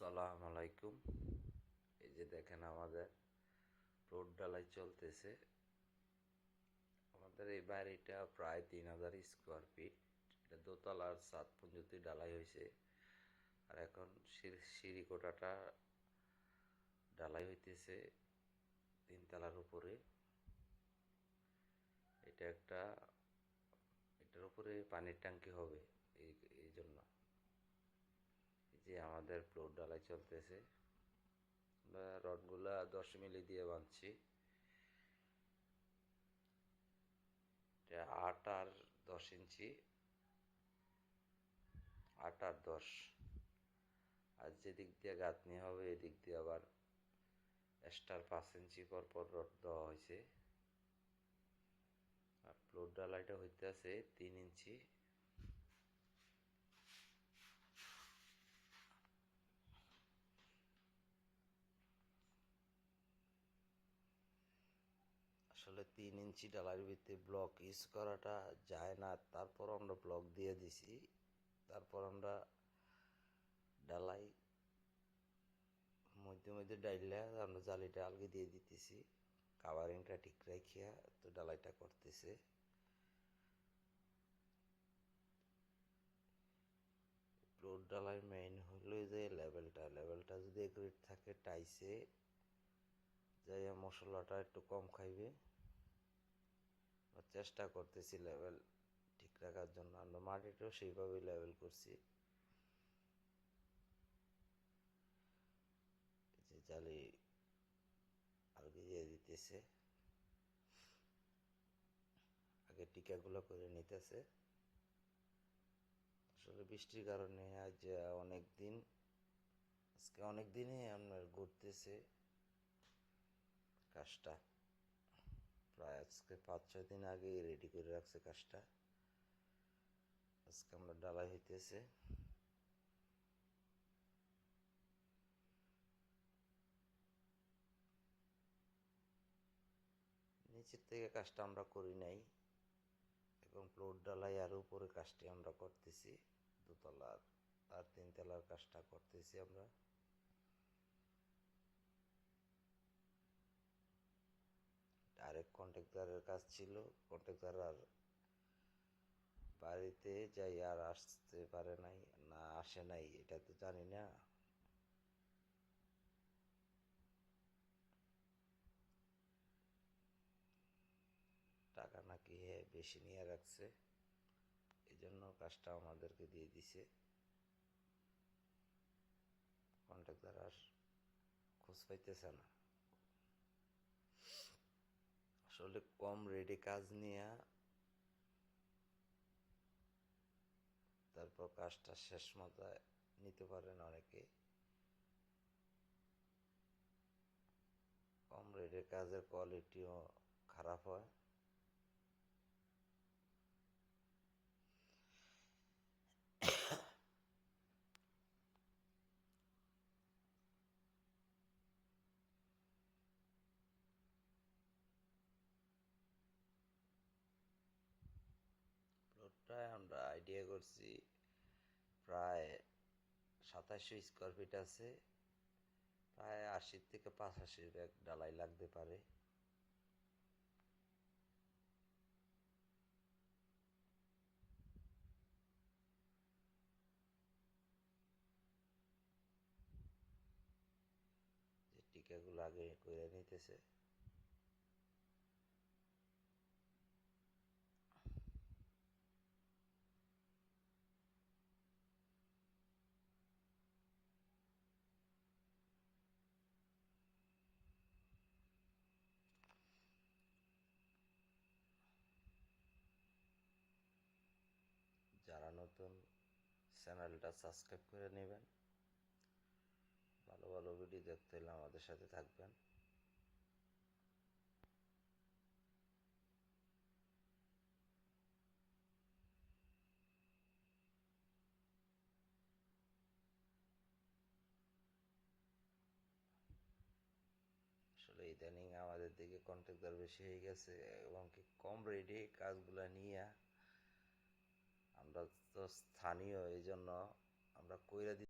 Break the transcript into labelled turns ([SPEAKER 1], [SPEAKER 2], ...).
[SPEAKER 1] আসসালামু আলাইকুম। এই যে দেখেন আমাদের রোড ডালাই চলতেছে। আমাদের এই বাড়িটা প্রায় তিন হাজার স্কোয়ার ফিট এটা দোতলার সাত পঞ্জতি ডালাই হয়েছে। আর এখন সিঁড়ি- কোটাটা ডালাই হইতেছে তিনতলার উপরে। এটা একটা, এটার উপরে পানির ট্যাঙ্কি হবে এই এই জন্য এই যে আমাদের প্লট ডালাই চলতেছে। আমরা রডগুলা দশ মিলি দিয়ে বাঁধছি। আট আর দশ ইঞ্চি। আট আর দশ। আর যেদিক দিয়ে গাঁথনি হবে, এদিক দিয়ে আবার এক্সট্রার পাঁচ ইঞ্চি পর পর রড দেওয়া হয়েছে। আর প্লট ডালাইটা হইতে আছে তিন ইঞ্চি আসলে তিন ইঞ্চি ডালার ভিতরে ব্লক ইউজ করাটা যায় না। তারপর আমরা ব্লক দিয়ে দিছি। তারপর আমরা ডালাই মধ্যে মধ্যে ডাইলে আমরা জালিটা আলগে দিয়ে দিতেছি। কাভারিংটা ঠিক রাখিয়া তো ডালাইটা করতেছে। প্লট ডালাই মেইন হলো যে লেভেলটা লেভেলটা যদি এগ্রিড থাকে টাইসে যাই মশলাটা একটু কম খাইবে। চেষ্টা করতেছি লেভেল ঠিক রাখার জন্য। আমরা মাটিটাও সেইভাবে লেভেল করছি। যে জালি আলগে দিয়ে দিতেছে। আগে টিকাগুলো করে নিতেছে। আসলে বৃষ্টির কারণে আজ অনেক দিন, আজকে অনেক দিনই আপনার ঘুরতেছে কাজটা। প্রায় আজকে পাঁচ, ছয় দিন আগে রেডি করে রাখছে কাজটা। আজকে আমরা ডালাই হইতেছে। নিচের থেকে কাজটা আমরা করি নাই এবং প্লট ডালাই আর উপরে কাজটি আমরা করতেছি। দোতলার আর তিনতলার কাজটা করতেছি আমরা। কন্ট্রাক্টরের কাজ ছিল। কন্ট্রাক্টর আর বাড়িতে যাই আর আসতে পারে নাই, না আসে নাই, এটা তো জানি না। টাকা নাকি হে বেশি নিয়ে রাখছে এই জন্য কাজটা আমাদেরকে দিয়ে দিছে। কন্ট্রাক্টর আর খোঁজ পাইতেছে না। আসলে কম রেডি কাজ নিয়ে তারপর কাজটা শেষ মতো নিতে পারেন অনেকে। কম রেডি কাজের কোয়ালিটিও খারাপ হয়। প্লটটায় আমরা আইডিয়া করছি, প্রায় সাতাশশো স্কোয়ার ফিট আছে, প্রায় আশি থেকে পঁচাশি ব্যাগ ডালাই লাগতে পারে। টিকাগুলো আগে করে নিতেছে। চ্যানেলটা সাবস্ক্রাইব করে নেবেন। ভালো ভালো ভিডিও দেখতে হলে আমাদের সাথে থাকবেন। আসলে ইদানিং আমাদের দিকে কন্ট্রাক্টর বেশি হয়ে গেছে এবং কি কম রেডি কাজগুলো নিয়ে আমরা তো স্থানীয় এই জন্য আমরা কইরা